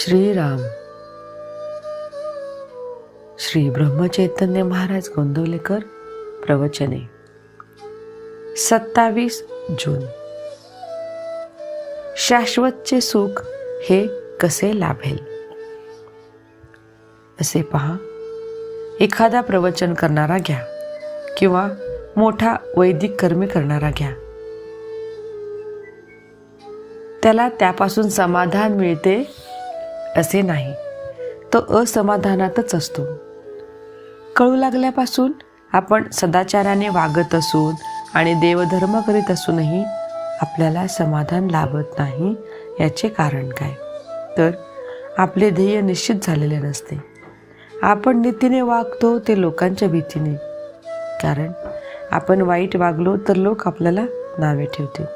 श्रीराम. श्री ब्रह्मचैतन्य महाराज गोंदवलेकर प्रवचने. सत्तावीस जून. शाश्वतचे सुख हे कसे लाभेल? असे पहा. एखादा प्रवचन करणारा घ्या किंवा मोठा वैदिक कर्मी करणारा घ्या. त्याला त्यापासून समाधान मिळते असे नाही. तो असमाधानातच असतो. कळू लागल्यापासून आपण सदाचाराने वागत असून आणि देवधर्म करीत असूनही आपल्याला समाधान लाभत नाही याचे कारण काय? तर आपले ध्येय निश्चित झालेले नसते. आपण नीतीने वागतो ते लोकांच्या भीतीने. कारण आपण वाईट वागलो तर लोक आपल्याला नावे ठेवतील.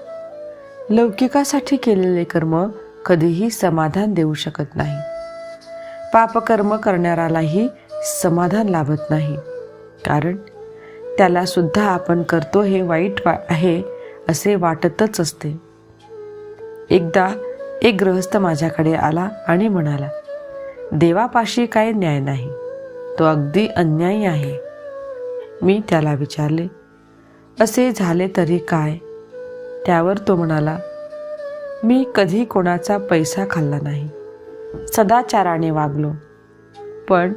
लौकिकासाठी केलेले कर्म कधीही समाधान देऊ शकत नाही. पापकर्म करणाऱ्यालाही समाधान लाभत नाही. कारण त्याला सुद्धा आपण करतो हे वाईट वा आहे असे वाटतच असते. एकदा एक गृहस्थ माझ्याकडे आला आणि म्हणाला देवापाशी काय न्याय नाही. तो अगदी अन्यायी आहे. मी त्याला विचारले असे झाले तरी काय? त्यावर तो म्हणाला मी कधी कोणाचा पैसा खाल्ला नाही. सदाचाराने वागलो. पण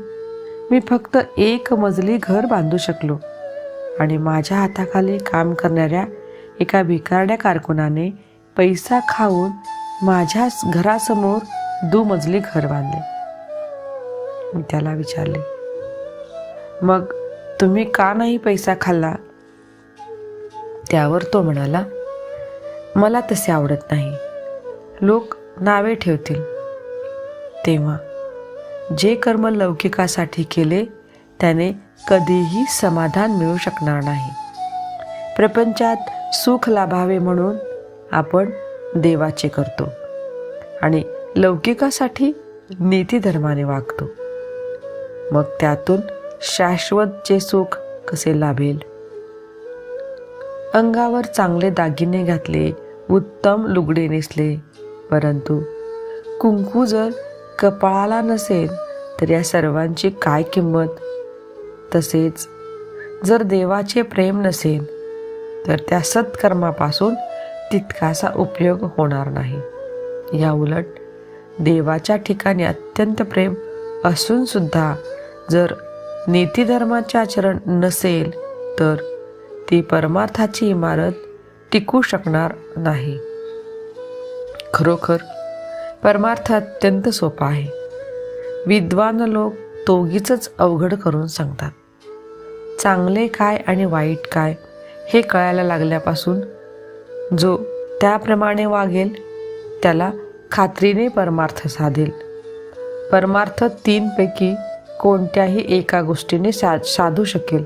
मी फक्त एक मजली घर बांधू शकलो आणि माझ्या हाताखाली काम करणाऱ्या एका भिकारड्या कारकुनाने पैसा खाऊन माझ्या घरासमोर दुमजली घर बांधले. मी त्याला विचारले मग तुम्ही का नाही पैसा खाल्ला? त्यावर तो म्हणाला मला तसे आवडत नाही. लोक नावे ठेवतील. तेव्हा जे कर्म लौकिकासाठी केले त्याने कधीही समाधान मिळू शकणार नाही. प्रपंचात सुख लाभावे म्हणून आपण देवाचे करतो आणि लौकिकासाठी नीतीधर्माने वागतो. मग त्यातून शाश्वतचे सुख कसे लाभेल? अंगावर चांगले दागिने घातले उत्तम लुगडे नेसले परंतु कुंकू जर कपाळाला नसेल तर या सर्वांची काय किंमत? तसेच जर देवाचे प्रेम नसेल तर त्या सत्कर्मापासून तितकासा उपयोग होणार नाही. या उलट देवाच्या ठिकाणी अत्यंत प्रेम असून सुद्धा जर नीतिधर्माचे आचरण नसेल तर ती परमार्थाची इमारत टिकू शकणार नाही. खरोखर परमार्थ अत्यंत सोपा आहे. विद्वान लोक तोगीच अवघड करून सांगतात. चांगले काय आणि वाईट काय हे कळायला लागल्यापासून जो त्याप्रमाणे वागेल त्याला खात्रीने परमार्थ साधेल. परमार्थ तीनपैकी कोणत्याही एका गोष्टीने सा साधू शकेल.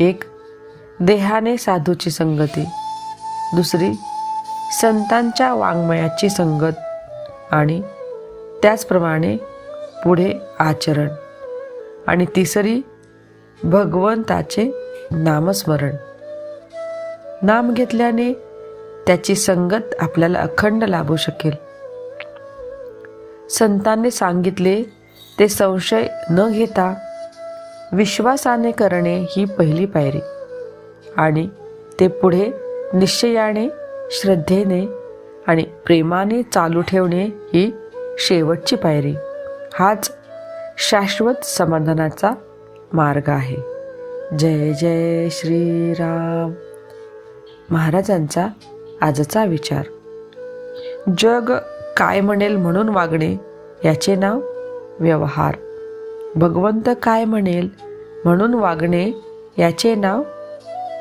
एक देहाने साधूची संगती. दुसरी संतांच्या वाङ्मयाची संगत आणि त्याचप्रमाणे पुढे आचरण. आणि तिसरी भगवंताचे नामस्मरण. नाम घेतल्याने त्याची संगत आपल्याला अखंड लाभू शकेल. संतांनी सांगितले ते संशय न घेता विश्वासाने करणे ही पहिली पायरी. आणि ते पुढे निश्चयाने श्रद्धेने आणि प्रेमाने चालू ठेवणे ही शेवटची पायरी. हाच शाश्वत समाधानाचा मार्ग आहे. जय जय श्रीराम. महाराजांचा आजचा विचार. जग काय म्हणेल म्हणून वागणे याचे नाव व्यवहार. भगवंत काय म्हणेल म्हणून वागणे याचे नाव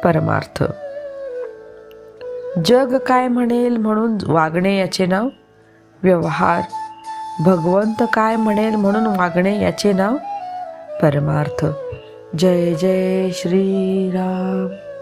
परमार्थ. जग काय म्हणेल म्हणून वागणे याचे नाव व्यवहार. भगवंत काय म्हणेल म्हणून वागणे याचे नाव परमार्थ. जय जय श्रीराम.